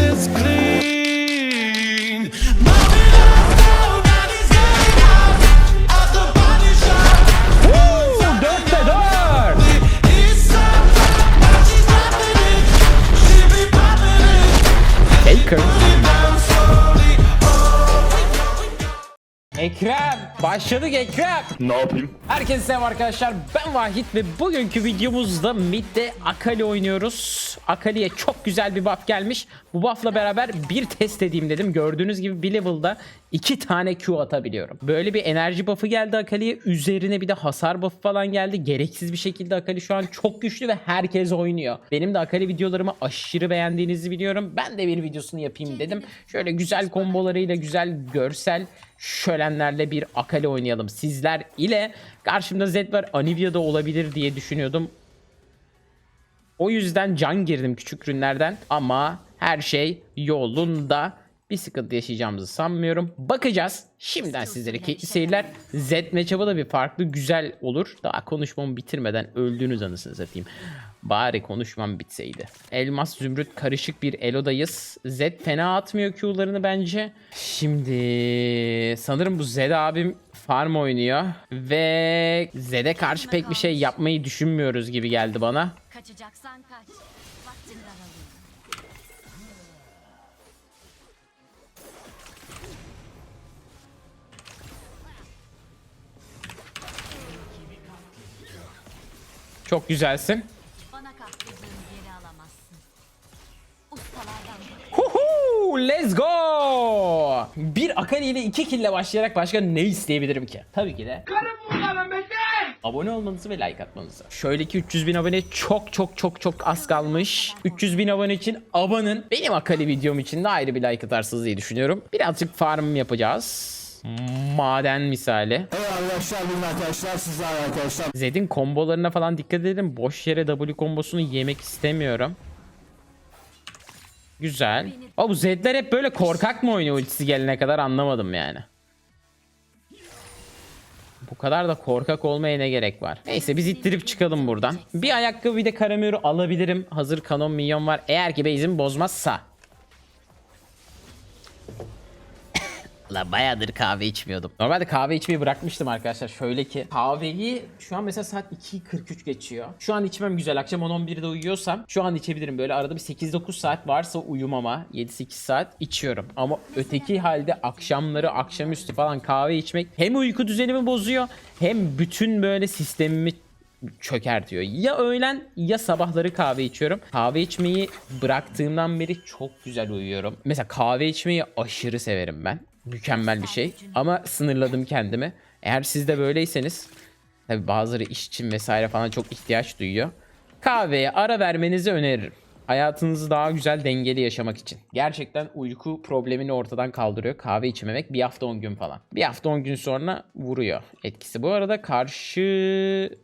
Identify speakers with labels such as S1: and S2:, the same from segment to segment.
S1: is clean.
S2: Başladık Ekrem.
S3: Ne yapayım?
S2: Herkese selam arkadaşlar. Ben Vahit ve bugünkü videomuzda midde Akali oynuyoruz. Akali'ye çok güzel bir buff gelmiş. Bu buffla beraber bir test edeyim dedim. Gördüğünüz gibi bir level'da iki tane Q atabiliyorum. Böyle bir enerji buff'ı geldi Akali'ye. Üzerine bir de hasar buff'ı falan geldi. Gereksiz bir şekilde Akali şu an çok güçlü ve herkes oynuyor. Benim de Akali videolarımı aşırı beğendiğinizi biliyorum. Ben de bir videosunu yapayım dedim. Şöyle güzel kombolarıyla, güzel görsel şölenlerle bir Akali oynayalım sizler ile. Karşımda Zed var. Anivia da olabilir diye düşünüyordum. O yüzden can girdim küçük ürünlerden ama her şey yolunda. Bir sıkıntı yaşayacağımızı sanmıyorum. Bakacağız. Şimdiden sizlere keyifli seyirler. Z matchup'ı da bir farklı güzel olur. Daha konuşmamı bitirmeden öldüğünüz anısını satayım. Bari konuşmam bitseydi. Elmas zümrüt karışık bir elodayız. Z fena atmıyor Q'larını bence. Şimdi sanırım bu Z abim farm oynuyor. Ve Z'de karşı pek bir şey yapmayı düşünmüyoruz gibi geldi bana.
S4: Kaçacaksan kaç. Vaktin daralıyor.
S2: Çok güzelsin.
S4: Bana kaptırdığını geri alamazsın. Ustalardan biri.
S2: Huhu, let's go. Bir Akali ile iki kille başlayarak başka ne isteyebilirim ki? Tabii ki de. Abone olmanızı ve like atmanızı. Şöyle ki 300 bin abone çok çok çok çok az kalmış. 300 bin abone için abanın. Benim Akali videom için de ayrı bir like atarsınız diye düşünüyorum. Birazcık farm yapacağız. Maden misali.
S3: Evet arkadaşlar bugün arkadaşlar sizler arkadaşlar.
S2: Zed'in kombolarına falan dikkat edin. Boş yere W kombosunu yemek istemiyorum. Güzel. Aa, bu Zed'ler hep böyle korkak mı oynuyor ultisi gelene kadar anlamadım yani. Bu kadar da korkak olmaya ne gerek var? Neyse biz ittirip çıkalım buradan. Bir ayakkabı bir de karamürü alabilirim. Hazır kanon minyon var. Eğer ki base'imi bozmazsa. La bayağıdır kahve içmiyordum. Normalde kahve içmeyi bırakmıştım arkadaşlar. Şöyle ki kahveyi şu an mesela saat 2.43 geçiyor. Şu an içmem güzel. Akşam 10-11'de uyuyorsam şu an içebilirim. Böyle arada bir 8-9 saat varsa uyumama 7-8 saat içiyorum. Ama öteki halde akşamları akşamüstü falan kahve içmek hem uyku düzenimi bozuyor hem bütün böyle sistemimi çökertiyor. Ya öğlen ya sabahları kahve içiyorum. Kahve içmeyi bıraktığımdan beri çok güzel uyuyorum. Mesela kahve içmeyi aşırı severim ben. Mükemmel bir şey. Ama sınırladım kendimi. Eğer siz de böyleyseniz tabi bazıları iş için vesaire falan çok ihtiyaç duyuyor. Kahveye ara vermenizi öneririm. Hayatınızı daha güzel dengeli yaşamak için. Gerçekten uyku problemini ortadan kaldırıyor. Kahve içmemek bir hafta 10 gün falan. Bir hafta 10 gün sonra vuruyor etkisi. Bu arada karşı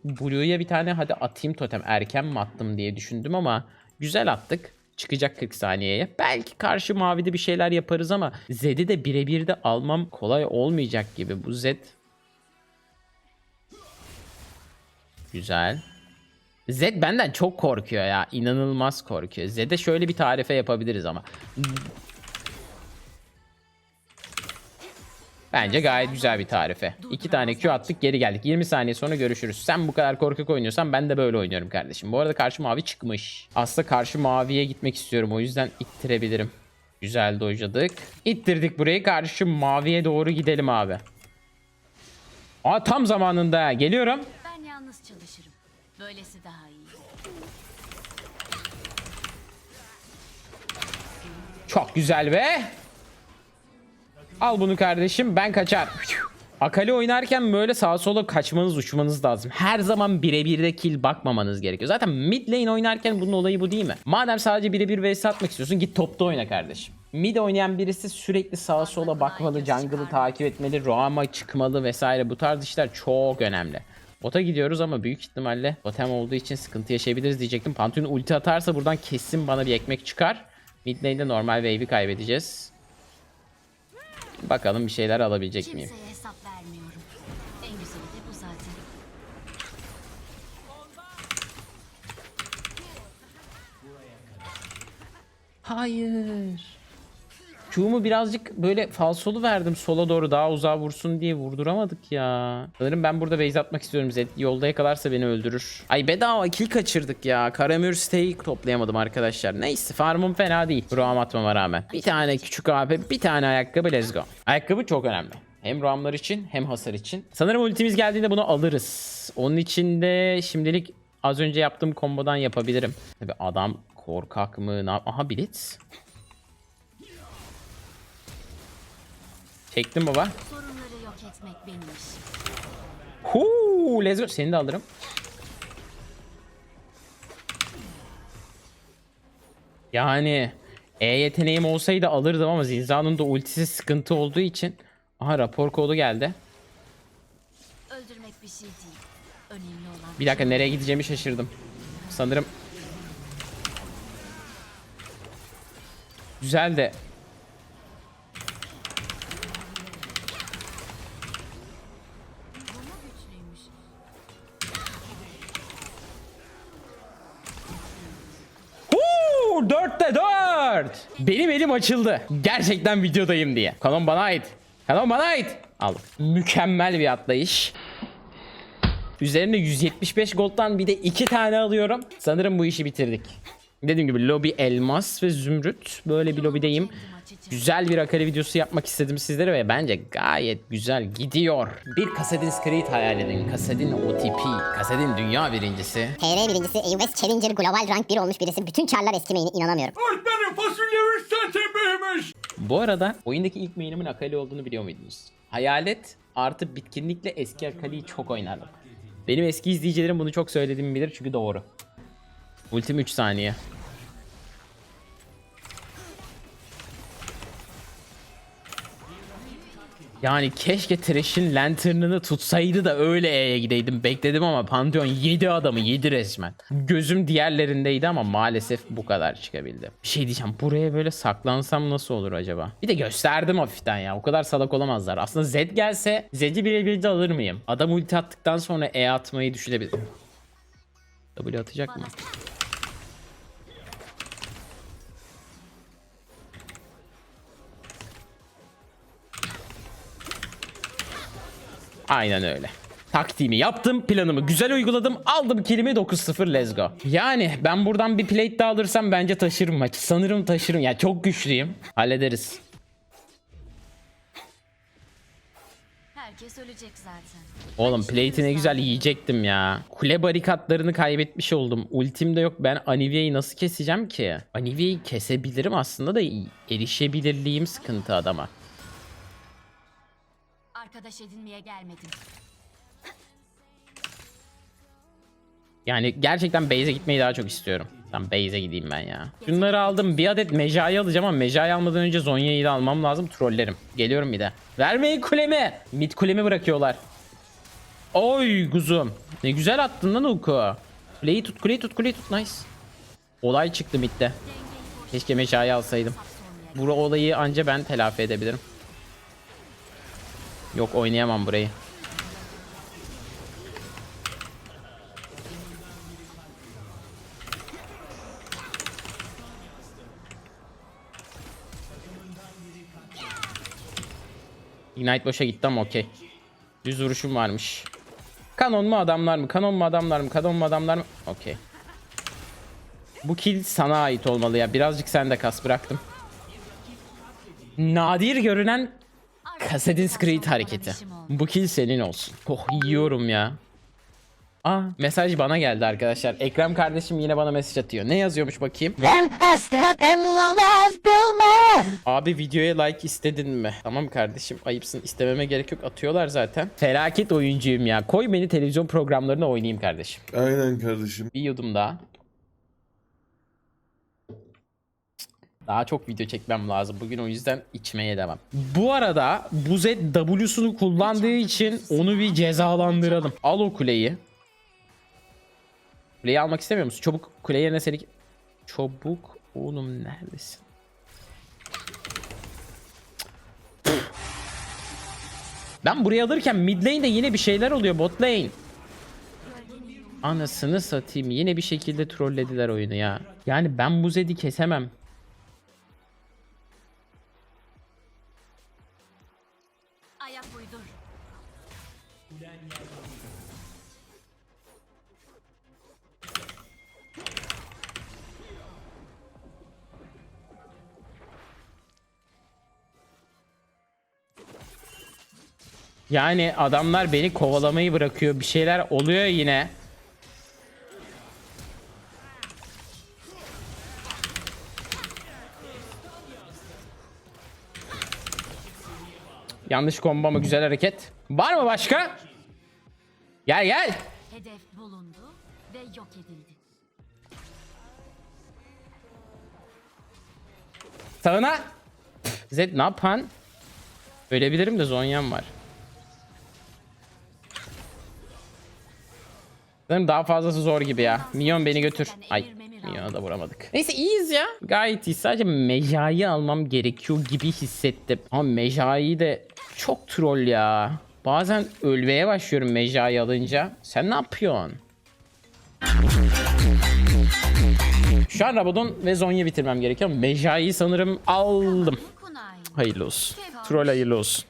S2: Blue'ya bir tane hadi atayım totem erken mi attım diye düşündüm ama güzel attık. Çıkacak 40 saniyeye. Belki karşı mavide bir şeyler yaparız ama Zed'i de birebir de almam kolay olmayacak gibi. Bu Zed Güzel. Zed benden çok korkuyor ya. İnanılmaz korkuyor. Zed'e şöyle bir tarife yapabiliriz ama. Bence gayet güzel bir tarife. İki tane Q attık geri geldik. 20 saniye sonra görüşürüz. Sen bu kadar korkak oynuyorsan ben de böyle oynuyorum kardeşim. Bu arada karşı mavi çıkmış. Aslında karşı maviye gitmek istiyorum. O yüzden ittirebilirim. Güzel dojladık. İttirdik burayı. Karşı maviye doğru gidelim abi. Aa tam zamanında. Geliyorum.
S4: Ben yalnız çalışırım. Böylesi daha iyi.
S2: Çok güzel be. Al bunu kardeşim ben kaçar. Akali oynarken böyle sağa sola kaçmanız uçmanız lazım. Her zaman birebir de kill bakmamanız gerekiyor. Zaten mid lane oynarken bunun olayı bu değil mi? Madem sadece birebir vs atmak istiyorsun git topta oyna kardeşim. Mid oynayan birisi sürekli sağa sola bakmalı, jungle'ı takip etmeli, roama çıkmalı vesaire. Bu tarz işler çok önemli. Bota gidiyoruz ama büyük ihtimalle totem olduğu için sıkıntı yaşayabiliriz diyecektim. Pantheon ulti atarsa buradan kesin bana bir ekmek çıkar. Mid lane'de normal wave'i kaybedeceğiz. Bakalım bir şeyler alabilecek miyim?
S4: Kimseye hesap vermiyorum. En güzeli de bu zaten.
S2: Hayır. Q'mu birazcık böyle falsolu verdim sola doğru daha uzağa vursun diye vurduramadık ya. Sanırım ben burada base atmak istiyorum. Zed yolda yakalarsa beni öldürür. Ay bedava kill kaçırdık ya. Karamür stake toplayamadım arkadaşlar. Neyse farmım fena değil. Roam atmama rağmen. Bir tane küçük AP bir tane ayakkabı let's go. Ayakkabı çok önemli. Hem roamlar için hem hasar için. Sanırım ultimiz geldiğinde bunu alırız. Onun için de şimdilik az önce yaptığım kombodan yapabilirim. Tabi adam korkak mı? Aha Blitz. Çektim baba.
S4: Sorunları yok etmek benim.
S2: Huu. Seni de alırım. Yani E yeteneğim olsaydı alırdım ama Zinza'nın da ultisi sıkıntı olduğu için. Aha rapor kodu geldi.
S4: Öldürmek bir şey değil. Önemli olan
S2: Bir dakika nereye gideceğimi şaşırdım. Sanırım Güzel de
S4: bomba güçlüymüş.
S2: Huu, 4'te 4. Benim elim açıldı. Gerçekten videodayım diye. Kanon bana ait. Kanon bana ait. Aldım. Mükemmel bir atlayış. Üzerine 175 gold'dan bir de 2 tane alıyorum. Sanırım bu işi bitirdik. Dediğim gibi lobi elmas ve zümrüt. Böyle bir lobideyim. Güzel bir akali videosu yapmak istedim sizlere ve bence gayet güzel gidiyor. Bir Kassadin Creed hayal edin. Kassadin OTP. Kassadin dünya birincisi.
S5: TR birincisi US Challenger Global Rank 1 olmuş birisi. Bütün çarlar eskimeyine inanamıyorum.
S1: Benim fasulyemi satabilirmiş.
S2: Bu arada oyundaki ilk main'imin Akali olduğunu biliyor muydunuz? Hayalet artı bitkinlikle eski Akali'yi çok oynardım. Benim eski izleyicilerim bunu çok söylediğimi bilir çünkü doğru. Ultim 3 saniye. Yani keşke Thresh'in lanternını tutsaydı da öyle E'ye gideydim. Bekledim ama Pantheon 7 adamı 7 resmen. Gözüm diğerlerindeydi ama maalesef bu kadar çıkabildi. Bir şey diyeceğim buraya böyle saklansam nasıl olur acaba? Bir de gösterdim hafiften ya. O kadar salak olamazlar. Aslında Zed gelse Zed'i birebir de alır mıyım? Adam ulti attıktan sonra E atmayı düşünebilir. W atacak mı? Aynen öyle. Taktiğimi yaptım, planımı güzel uyguladım, aldım kilimi 9-0 let's go. Yani ben buradan bir plate daha alırsam bence taşırım maçı. Sanırım taşırım. Ya çok güçlüyüm. Hallederiz.
S4: Herkes ölecek zaten.
S2: Oğlum plate'i ne güzel yiyecektim ya. Kule barikatlarını kaybetmiş oldum. Ultim de yok. Ben Anivia'yı nasıl keseceğim ki? Anivia'yı kesebilirim aslında da erişebilirliğim sıkıntı adama.
S4: Arkadaş edinmeye gelmedim.
S2: Yani gerçekten base'e gitmeyi daha çok istiyorum. Tamam base'e gideyim ben ya. Şunları aldım. Bir adet Meja'yı alacağım ama Meja'yı almadan önce Zonya'yı da almam lazım. Trollerim. Geliyorum bir de. Vermeyin kulemi. Mid kulemi bırakıyorlar. Oy kuzum. Ne güzel attın lan Uku. Kuleyi tut kuleyi tut kuleyi tut. Nice. Olay çıktı midde. Keşke Meja'yı alsaydım. Bu olayı anca ben telafi edebilirim. Yok oynayamam burayı. Ignite boşa gitti ama okey. Düz vuruşum varmış. Kanon mu adamlar mı? Kanon mu adamlar mı? Kanon mu adamlar mı? Okey. Bu kill sana ait olmalı ya. Birazcık sen de kas bıraktım. Nadir görünen Kassadin's Creed hareketi. Bu kill senin olsun. Oh yiyorum ya. Aa mesaj bana geldi arkadaşlar. Ekrem kardeşim yine bana mesaj atıyor. Ne yazıyormuş bakayım? Abi videoya like istedin mi? Tamam kardeşim ayıpsın istememe gerek yok atıyorlar zaten. Felaket oyuncuyum ya. Koy beni televizyon programlarına oynayayım kardeşim.
S6: Aynen kardeşim.
S2: Bir yudum daha. Daha çok video çekmem lazım. Bugün o yüzden içmeye devam. Bu arada bu Z W'sunu kullandığı için onu bir cezalandıralım. Al o kuleyi. Kuleyi almak istemiyor musun? Çabuk kuleye yerine seni... Çabuk oğlum neredesin? Ben buraya alırken mid lane'de yine bir şeyler oluyor bot lane. Anasını satayım yine bir şekilde trollediler oyunu ya. Yani ben bu Zed'i kesemem. ayak uydur. Ulan yardım. Yani adamlar beni kovalamayı bırakıyor. Bir şeyler oluyor yine. Yanlış kombo ama güzel hareket. Var mı başka? Gel gel.
S4: Hedef bulundu ve yok edildi.
S2: Sağına. Zed ne yapan? Ölebilirim de Zonya'm var. Sanırım daha fazlası zor gibi ya. Minyon beni götür. Ay Minyon'a da vuramadık. Neyse iyiyiz ya. Gayet iyi. Sadece Meja'yı almam gerekiyor gibi hissettim. Ama Meja'yı de çok troll ya. Bazen ölmeye başlıyorum Meja'yı alınca. Sen ne yapıyorsun? Şu an Rabadon ve Zonya bitirmem gerekiyor. Meja'yı sanırım aldım. Hayırlı olsun. Troll hayırlı olsun.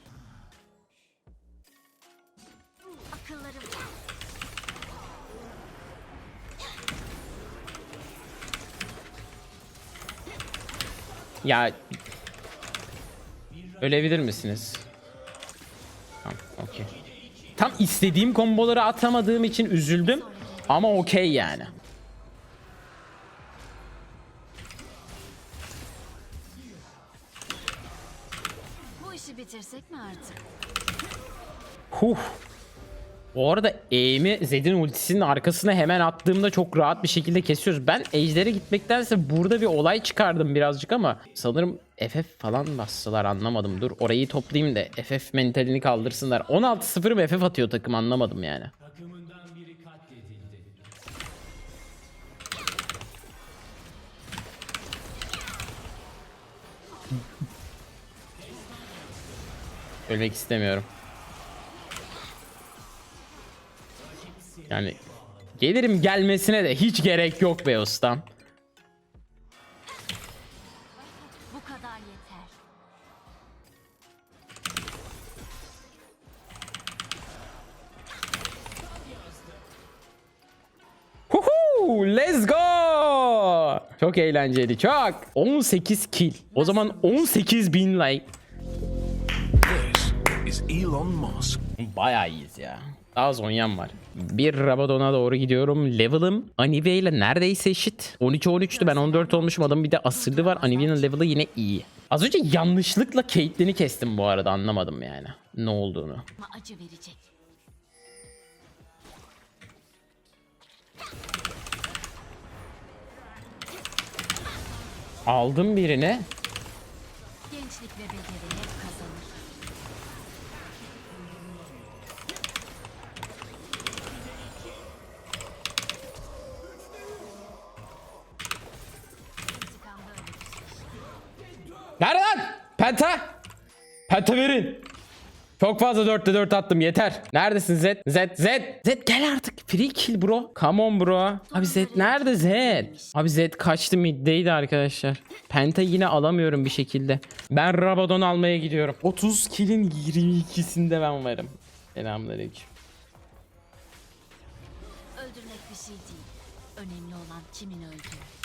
S2: Ya ölebilir misiniz? Okey. Tam istediğim komboları atamadığım için üzüldüm. Ama okey yani.
S4: bu işi bitirsek mi artık?
S2: Huh. Bu arada aim'i Zed'in ultisinin arkasına hemen attığımda çok rahat bir şekilde kesiyoruz. Ben Ejder'e gitmektense burada bir olay çıkardım birazcık ama sanırım FF falan bastılar anlamadım. Dur orayı toplayayım da FF mentalini kaldırsınlar. 16-0 mı FF atıyor takım anlamadım yani. Ölmek istemiyorum. Yani gelirim gelmesine de hiç gerek yok be ustam.
S4: Kadar yeter.
S2: Huhu, let's go. Çok eğlenceli, çok. 18 kill. O zaman 18 bin like.
S6: This is Elon Musk.
S2: Bayağı iyiyiz ya. Daha Zonya'm var. Bir Rabadon'a doğru gidiyorum. Level'ım Anive ile neredeyse eşit. 13-13'tü ben 14 olmuşum. Adamın bir de asırlı var. Anive'nin level'ı yine iyi. Az önce yanlışlıkla Caitlyn'i kestim bu arada anlamadım yani. Ne olduğunu.
S4: Acı verecek.
S2: Aldım birini.
S4: Gençlik ve beceri
S2: Penta. Penta verin. Çok fazla 4'te 4 attım yeter. Neredesin Zed? Zed Zed. Zed gel artık. Free kill bro. Come on bro. Abi Zed nerede Zed? Abi Zed kaçtı middeydi arkadaşlar. Penta yine alamıyorum bir şekilde. Ben Rabadon almaya gidiyorum. 30 kill'in 22'sinde ben varım. Selamünaleyküm.
S4: Öldürmek bir şey değil. Önemli olan kimin öldüğü.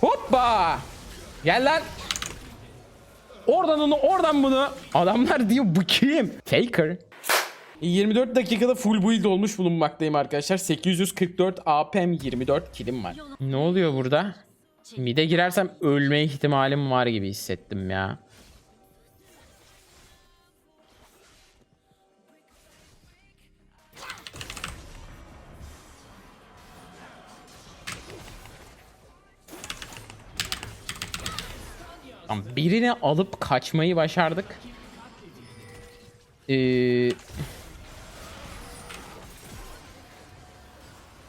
S2: Hoppa! Gel lan. Oradan onu, oradan bunu. Adamlar diyor bu kim? Faker. 24 dakikada full build olmuş bulunmaktayım arkadaşlar. 844 APM 24 kilim var. Ne oluyor burada? Mide girersem ölme ihtimalim var gibi hissettim ya. Tamam, birini alıp kaçmayı başardık. Ee...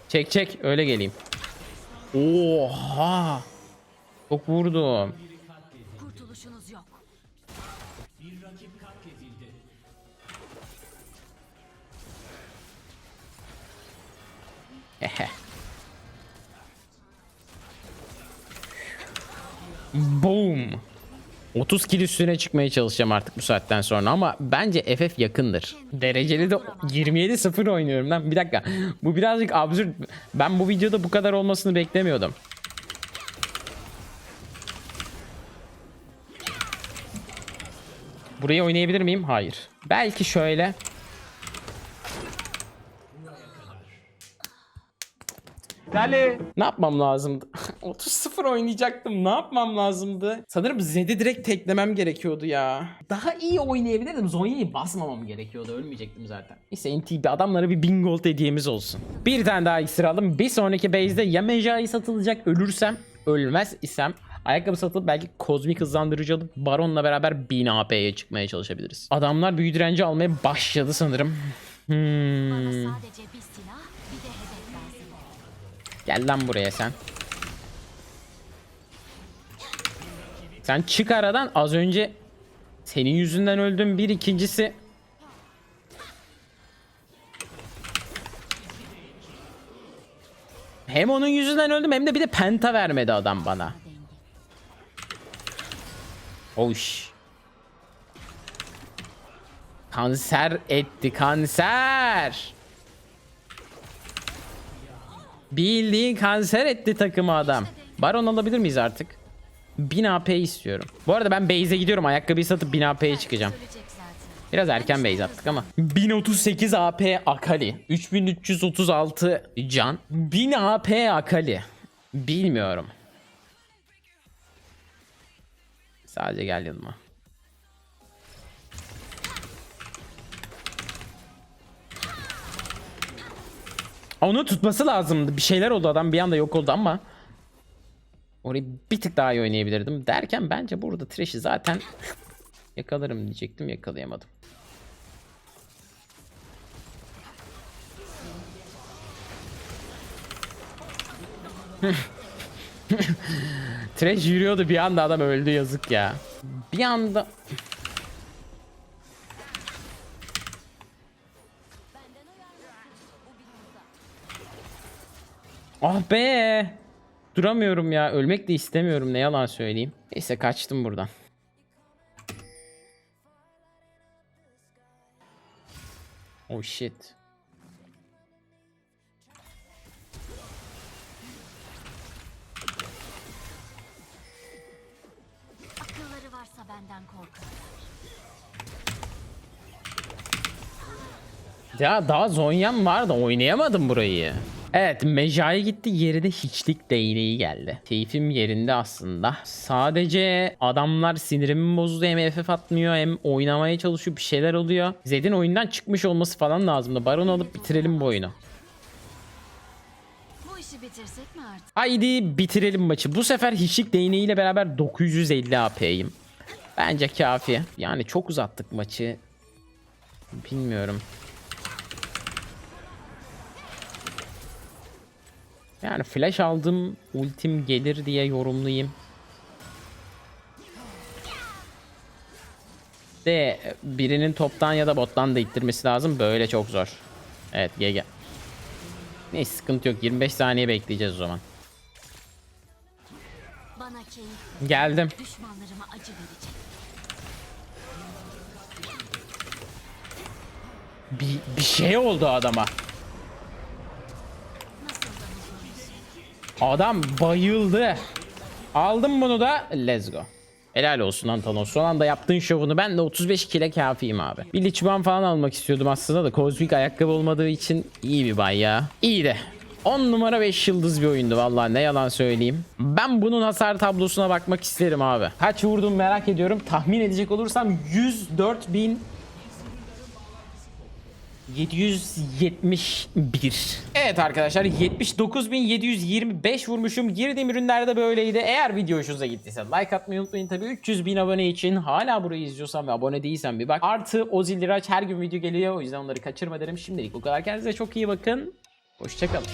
S2: Çek çek öyle geleyim. Oha! Çok vurdum.
S4: Kurtuluşunuz yok.
S2: Ehe. Boom. 30 kill üstüne çıkmaya çalışacağım artık bu saatten sonra ama bence FF yakındır. Dereceli de 27-0 oynuyorum lan. Bir dakika. Bu birazcık absürt. Ben bu videoda bu kadar olmasını beklemiyordum. Burayı oynayabilir miyim? Hayır. Belki şöyle. Dali. Ne yapmam lazımdı? 30-0 oynayacaktım. Ne yapmam lazımdı? Sanırım Zed'i direkt teklemem gerekiyordu ya. Daha iyi oynayabilirdim. Zonya'yı basmamam gerekiyordu. Ölmeyecektim zaten. Neyse NTB adamlara bir 1000 gold hediyemiz olsun. Bir tane daha iksir aldım. Bir sonraki base'de ya Mejai satılacak ölürsem ölmez isem Ayakkabı satılıp belki kozmik hızlandırıcı alıp Baron'la beraber 1000 AP'ye çıkmaya çalışabiliriz. Adamlar büyü direnci almaya başladı sanırım.
S4: Bana
S2: Hmm.
S4: sadece bir silah, bir de hedef lazım.
S2: Gel lan buraya sen. Sen çık aradan az önce senin yüzünden öldüm bir ikincisi. Hem onun yüzünden öldüm hem de bir de penta vermedi adam bana. Hoş. Kanser etti kanser. Bildiğin kanser etti takımı adam. Baron alabilir miyiz artık? 1000 AP istiyorum. Bu arada ben base'e gidiyorum. Ayakkabıyı satıp 1000 AP'ye çıkacağım. Biraz erken base attık ama. 1038 AP Akali. 3336 can. 1000 AP Akali. Bilmiyorum. Sadece gel yanıma. Onu tutması lazımdı. Bir şeyler oldu adam bir anda yok oldu ama. Orayı bir tık daha iyi oynayabilirdim. Derken bence burada Thresh'i zaten yakalarım diyecektim yakalayamadım. Trash yürüyordu bir anda adam öldü yazık ya. Bir anda Ah be. Duramıyorum ya. Ölmek de istemiyorum ne yalan söyleyeyim. Neyse kaçtım buradan. Oh shit.
S4: Akılları varsa benden korkarlar.
S2: Ya daha Zonya'm var da oynayamadım burayı. Evet Mejai gitti yerine hiçlik değneği geldi. Keyfim yerinde aslında. Sadece adamlar sinirimi bozdu hem FF atmıyor hem oynamaya çalışıyor bir şeyler oluyor. Zed'in oyundan çıkmış olması falan lazımdı. Baron alıp bitirelim bu oyunu.
S4: Bu işi bitirsek mi artık?
S2: Haydi bitirelim maçı. Bu sefer hiçlik değneğiyle beraber 950 AP'yim. Bence kafi. Yani çok uzattık maçı. Bilmiyorum. Yani flash aldım. Ultim gelir diye yorumlayayım. De birinin toptan ya da bottan da ittirmesi lazım. Böyle çok zor. Evet GG. Neyse sıkıntı yok. 25 saniye bekleyeceğiz o zaman. Geldim. Bir, bir şey oldu adama.
S4: Nasıl da huzurlusun.
S2: Adam bayıldı. Aldım bunu da. Let's go. Helal olsun Antanos. Son anda yaptığın şovunu ben de 35 kile kafiyim abi. Bir liçban falan almak istiyordum aslında da kozmik ayakkabı olmadığı için iyi bir bay ya. İyi de. 10 numara 5 yıldız bir oyundu vallahi ne yalan söyleyeyim. Ben bunun hasar tablosuna bakmak isterim abi. Kaç vurdum merak ediyorum. Tahmin edecek olursam 104 bin 771. Evet arkadaşlar 79.725 vurmuşum. Girdiğim ürünler de böyleydi. Eğer video hoşunuza gittiyse like atmayı unutmayın. Tabii 300 bin abone için hala burayı izliyorsan ve abone değilsen bir bak. Artı o aç her gün video geliyor. O yüzden onları kaçırma derim. Şimdilik bu kadar. Kendinize çok iyi bakın. Hoşçakalın.